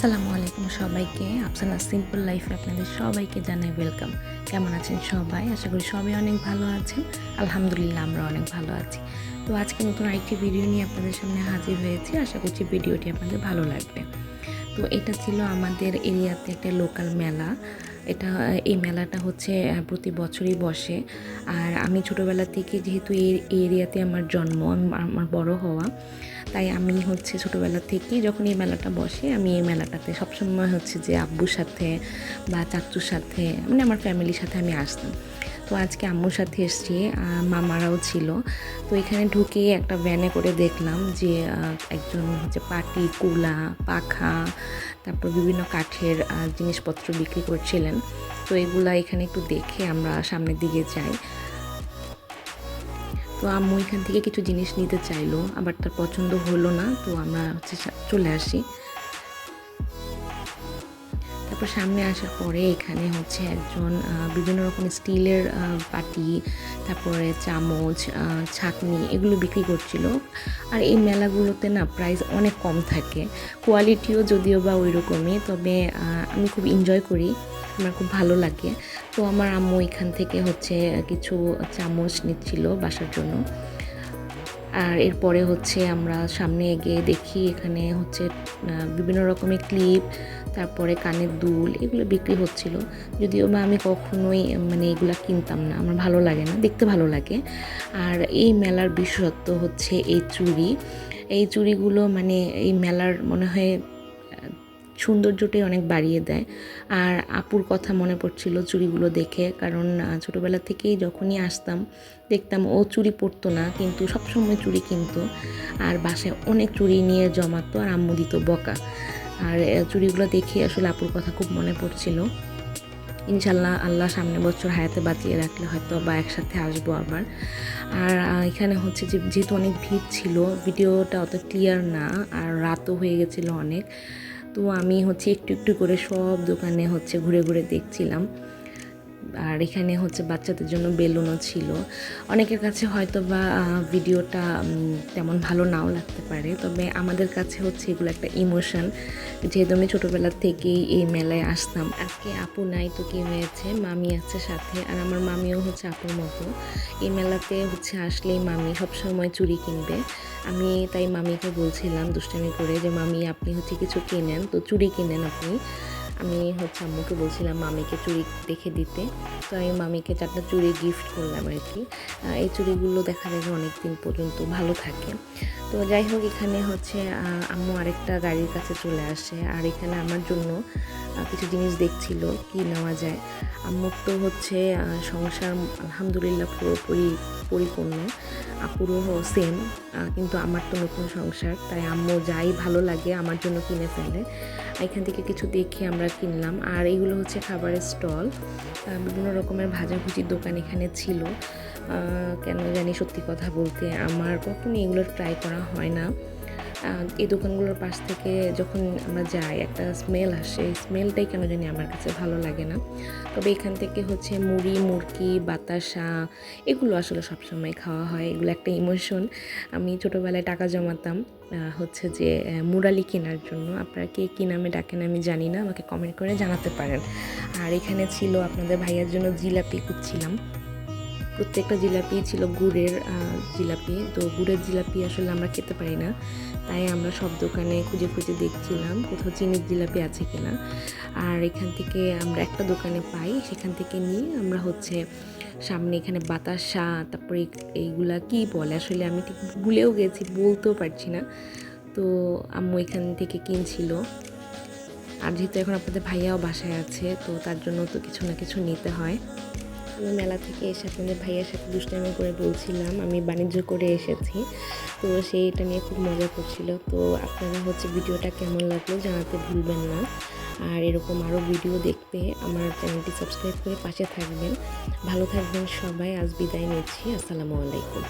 আসসালামু আলাইকুম সবাইকে। আফসানা সিম্পল লাইফে আপনাদের সবাইকে জানাই ওয়েলকাম। কেমন আছেন সবাই? আশা করি সবাই অনেক ভালো আছেন। আলহামদুলিল্লাহ আমরা অনেক ভালো আছি। তো আজকে নতুন আরেকটি ভিডিও নিয়ে আপনাদের সামনে হাজির হয়েছি। আশা করছি ভিডিওটি আপনাদের ভালো লাগবে। তো এটা ছিল আমাদের এরিয়াতে একটা লোকাল মেলা। এটা, এই মেলাটা হচ্ছে প্রতি বছরই বসে। আর আমি ছোটোবেলা থেকে যেহেতু এই এরিয়াতে আমার জন্ম আমার বড় হওয়া, তাই আমি হচ্ছে ছোটোবেলা থেকেই যখন এই মেলাটা বসে, আমি এই মেলাটাতে সবসময় হচ্ছে যে আব্বুর সাথে বা চাচুর সাথে মানে আমার ফ্যামিলির সাথে আমি আসতাম। তো আজকে আম্মুর সাথে এসছি মামারাও ছিল। তো এখানে ঢুকে একটা ভ্যানে করে দেখলাম যে একজন হচ্ছে পাটি, কুলা, পাখা, তারপর বিভিন্ন কাঠের জিনিসপত্র বিক্রি করছিলেন। তো এগুলা এখানে একটু দেখে আমরা সামনের দিকে যাই। তো আম্মু এখান থেকে কিছু জিনিস নিতে চাইলো, আবার তার পছন্দ হলো না, তো আমরা হচ্ছে চলে আসি। তারপর সামনে আসার পরে এখানে হচ্ছে একজন বিভিন্ন রকম স্টিলের বাটি, তারপরে চামচ ছাঁকনি এগুলো বিক্রি করছিল। আর এই মেলাগুলোতে না প্রাইস অনেক কম থাকে। কোয়ালিটিও যদিও বা ওই রকমই তবে আমি খুব এনজয় করি। আমার খুব ভালো লাগে। তো আমার আম্মু এখান থেকে হচ্ছে কিছু চামচ নিচ্ছিল বাসার জন্য। আর এরপরে হচ্ছে আমরা সামনে এগিয়ে দেখি এখানে হচ্ছে বিভিন্ন রকমের ক্লিপ, তারপরে কানের দুল, এগুলো বিক্রি হচ্ছিল। যদিও বা আমি কখনোই মানে এগুলো কিনতাম না, আমার ভালো লাগে না, দেখতে ভালো লাগে। আর এই মেলার বিশেষত্ব হচ্ছে এই চুড়ি। এই চুড়িগুলো মানে এই মেলার মনে হয় সৌন্দর্যটাই অনেক বাড়িয়ে দেয়। আর আপুর কথা মনে পড়ছিল চুড়িগুলো দেখে, কারণ ছোটোবেলা থেকেই যখনই আসতাম, দেখতাম ও চুড়ি পরতো না, কিন্তু সবসময় চুড়ি কিনতো। আর বাসায় অনেক চুড়ি নিয়ে জমাতো আর আম্মু দিত বকা। আর চুড়িগুলো দেখে আসলে আপুর কথা খুব মনে পড়ছিল। ইনশাল্লাহ আল্লাহ সামনে বছর হায়াতে বাঁচিয়ে রাখলে হয়তো বা একসাথে আসব আবার। আর এখানে হচ্ছে যে, যেহেতু অনেক ভিড় ছিল, ভিডিওটা অত ক্লিয়ার না, আর রাতও হয়ে গেছিল অনেক। তো আমি হচ্ছে একটু একটু করে সব দোকানে হচ্ছে ঘুরে ঘুরে দেখছিলাম। আর এখানে হচ্ছে বাচ্চাদের জন্য বেলুনও ছিল। অনেকের কাছে হয়তো বা ভিডিওটা তেমন ভালো নাও লাগতে পারে। তবে আমাদের কাছে হচ্ছে এগুলো একটা ইমোশন। যেহেতু আমি ছোটোবেলা থেকেই এই মেলায় আসতাম। আজকে আপু নাই তো কী হয়েছে? মামি আছে সাথে। আর আমার মামিও হচ্ছে আপুর মতো। এই মেলাতে হচ্ছে আসলেই মামি সবসময় চুড়ি কিনবে। আমি তাই মামিকে বলছিলাম দুষ্টামি করে যে, মামি, আপনি হচ্ছে কিছু কেনেন। তো চুড়ি কিনেন আপনি। আমি হচ্ছে আম্মুকে বলছিলাম, মামিকে চুড়ি দেখে দিতে। তো আমি মামিকে চারটা চুড়ি গিফট করলাম আর কি। এই চুড়িগুলো দেখা যায় অনেক দিন পর্যন্ত ভালো থাকে। তো যাই হোক, এখানে হচ্ছে আম্মু আরেকটা গাড়ির কাছে চলে আসে। আর এখানে আমার জন্য কিছু জিনিস দেখছিল, কি নেওয়া যায়। আম্মুর তো হচ্ছে সংসার আলহামদুলিল্লাহ পুরোপুরি পরিপূর্ণ। আপুরও সেম কিন্তু আমার তো নতুন সংসার, তাই আম্মু যাই ভালো লাগে আমার জন্য কিনে ফেলে। এখান থেকে কিছু দেখে আমরা কিনলাম। আর এগুলো হচ্ছে খাবারের স্টল। বিভিন্ন রকমের ভাজাভুজির দোকান এখানে ছিল। কেন জানি সত্যি কথা বলতে আমার কখনই এগুলো ট্রাই করা হয় না। এই দোকানগুলোর পাশ থেকে যখন আমরা যাই, একটা স্মেল আসে। স্মেলটাই কেন জানি আমার কাছে ভালো লাগে না। তবে এখান থেকে হচ্ছে মুড়ি, মুরকি, বাতাসা, এগুলো আসলে সবসময় খাওয়া হয়। এগুলো একটা ইমোশন আমি ছোটোবেলায় টাকা জমাতাম হচ্ছে যে মুরালি কেনার জন্য। আপনারা কে কী নামে ডাকেন আমি জানি না। আমাকে কমেন্ট করে জানাতে পারেন। আর এখানে ছিল আপনাদের ভাইয়ার জন্য জিলাপি খুঁজছিলাম। প্রত্যেকটা জিলাপি ছিল গুড়ের জিলাপি। তো গুড়ের জিলাপি আসলে আমরা খেতে পারি না। তাই আমরা সব দোকানে খুঁজে খুঁজে দেখছিলাম কোথাও চিনির জিলাপি আছে কিনা। আর এখান থেকে আমরা একটা দোকানে পাই, সেখান থেকে নিয়ে আমরা হচ্ছে সামনে এখানে বাতাসা, তারপরে এইগুলা কি বলে? আসলে আমি ঠিক ভুলেও গেছি, বলতেও পারছি না। তো আম্মু এখান থেকে কিনছিল। আর যেহেতু এখন আপনাদের ভাইয়াও বাসায় আছে, তো তার জন্য তো কিছু না কিছু নিতে হয়। আমি মেলা থেকে এসে আপনাদের ভাইয়ার সাথে দুষ্টামি করে বলছিলাম, আমি বাণিজ্য করে এসেছি। তো সেইটা নিয়ে খুব মজা করছিল। তো আপনারা হচ্ছে ভিডিওটা কেমন লাগল জানাতে ভুলবেন না। আর এরকম আরও ভিডিও দেখতে আমার চ্যানেলটি সাবস্ক্রাইব করে পাশে থাকবেন। ভালো থাকবেন সবাই, আজ বিদায় নিচ্ছি। আসসালামু আলাইকুম।